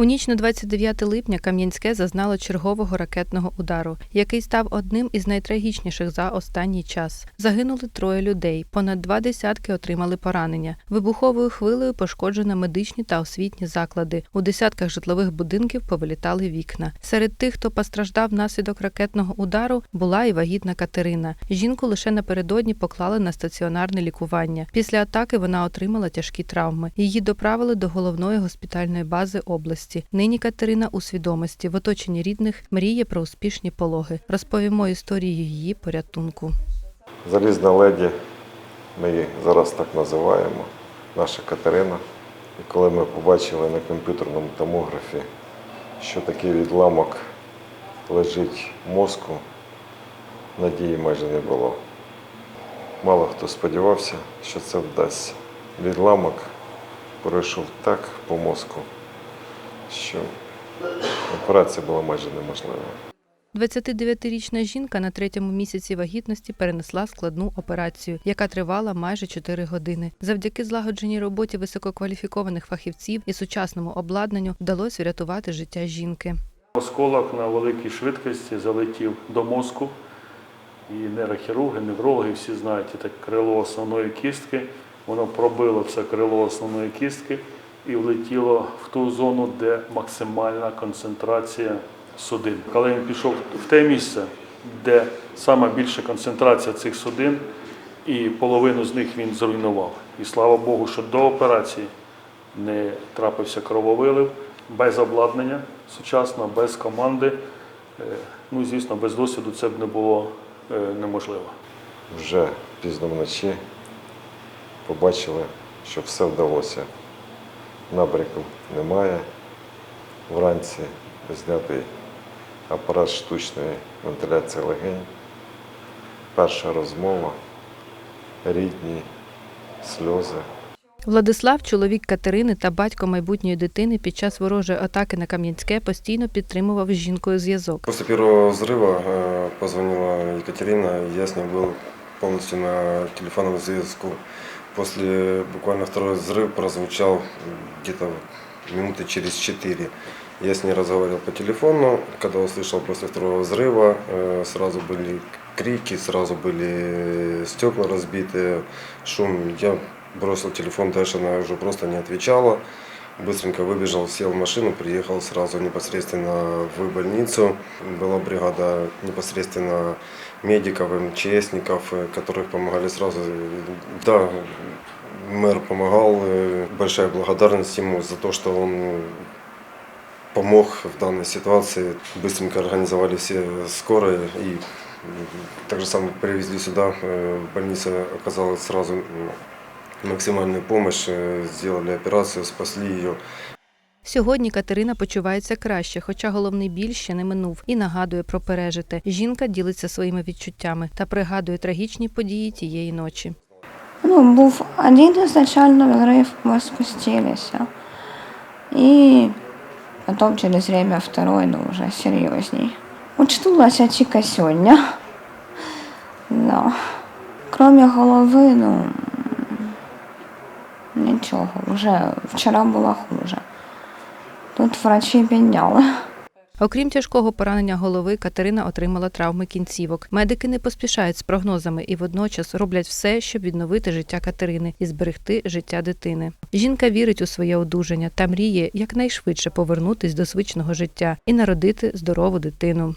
У ніч на 29 липня Кам'янське зазнало чергового ракетного удару, який став одним із найтрагічніших за останній час. Загинули троє людей, понад два десятки отримали поранення. Вибуховою хвилею пошкоджено медичні та освітні заклади. У десятках житлових будинків повилітали вікна. Серед тих, хто постраждав внаслідок ракетного удару, була і вагітна Катерина. Жінку лише напередодні поклали на стаціонарне лікування. Після атаки вона отримала тяжкі травми. Її доправили до головної госпітальної бази області. Нині Катерина у свідомості в оточенні рідних мріє про успішні пологи. Розповімо історію її порятунку. Залізна леді, ми її зараз так називаємо, наша Катерина. І коли ми побачили на комп'ютерному томографі, що такий відламок лежить мозку, надії майже не було. Мало хто сподівався, що це вдасться. Відламок пройшов так по мозку, що операція була майже неможлива. 29-річна жінка на третьому місяці вагітності перенесла складну операцію, яка тривала майже 4 години. Завдяки злагодженій роботі висококваліфікованих фахівців і сучасному обладнанню вдалося врятувати життя жінки. Осколок на великій швидкості залетів до мозку. І нейрохірурги, неврологи всі знають і так крило основної кістки. Воно пробило це крило основної кістки і влетіло в ту зону, де максимальна концентрація судин. Коли він пішов в те місце, де саме більша концентрація цих судин, і половину з них він зруйнував. І слава Богу, що до операції не трапився крововилив, без обладнання сучасного, без команди. Е, Ну, звісно, без досвіду це б не було е, неможливо. Вже пізно вночі побачили, що все вдалося Набряку немає. Вранці знятий апарат штучної вентиляції легень. Перша розмова, рідні, сльози. Владислав, чоловік Катерини та батько майбутньої дитини під час ворожої атаки на Кам'янське постійно підтримував з жінкою зв'язок. После первого взрыва э, позвонила Екатерина, и я с ней был полностью на телефонном зв'язку. После буквально второй взрыв прозвучал где-то минуты через четыре. Я с ней разговаривал по телефону. Когда услышал после второго взрыва, э, сразу были крики, сразу были стекла разбитые, шум. Я бросил телефон, дальше она уже просто не отвечала. Быстренько выбежал, сел в машину, приехал сразу непосредственно в больницу. Была бригада непосредственно медиков, МЧСников, э, которых помогали сразу. Да, мэр помогал. э, Большая благодарность ему за то, что он э, помог в данной ситуации. Быстренько организовали все скорые и так же самое привезли сюда. Э, Больница оказала сразу м, максимальную помощь, э, сделали операцию, спасли ее. Сьогодні Катерина почувається краще, хоча головний біль ще не минув, і нагадує про пережите. Жінка ділиться своїми відчуттями та пригадує трагічні події тієї ночі. Ну, був один ізначально взрыв, ми спустилися. І потім через время второй, ну вже серйозній. Очнулася тільки сьогодні. Да. Кроме голови, ну нічого. Вже вчора було хуже. Тут врачі підняли. Окрім тяжкого поранення голови, Катерина отримала травми кінцівок. Медики не поспішають з прогнозами і водночас роблять все, щоб відновити життя Катерини і зберегти життя дитини. Жінка вірить у своє одужання та мріє якнайшвидше повернутись до звичного життя і народити здорову дитину.